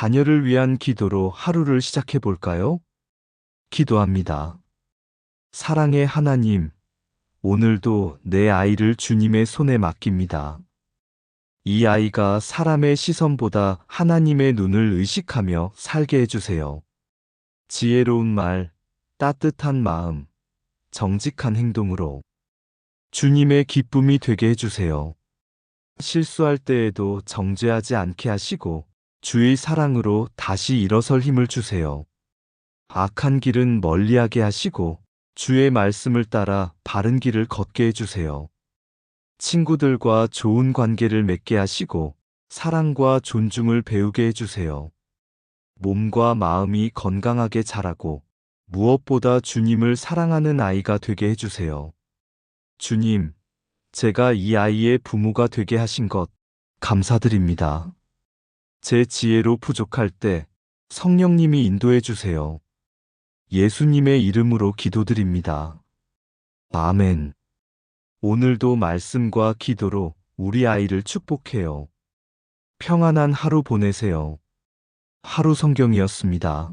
자녀를 위한 기도로 하루를 시작해 볼까요? 기도합니다. 사랑의 하나님, 오늘도 내 아이를 주님의 손에 맡깁니다. 이 아이가 사람의 시선보다 하나님의 눈을 의식하며 살게 해주세요. 지혜로운 말, 따뜻한 마음, 정직한 행동으로 주님의 기쁨이 되게 해주세요. 실수할 때에도 정죄하지 않게 하시고 주의 사랑으로 다시 일어설 힘을 주세요. 악한 길은 멀리하게 하시고 주의 말씀을 따라 바른 길을 걷게 해주세요. 친구들과 좋은 관계를 맺게 하시고 사랑과 존중을 배우게 해주세요. 몸과 마음이 건강하게 자라고 무엇보다 주님을 사랑하는 아이가 되게 해주세요. 주님, 제가 이 아이의 부모가 되게 하신 것 감사드립니다. 제 지혜로 부족할 때 성령님이 인도해 주세요. 예수님의 이름으로 기도드립니다. 아멘. 오늘도 말씀과 기도로 우리 아이를 축복해요. 평안한 하루 보내세요. 하루 성경이었습니다.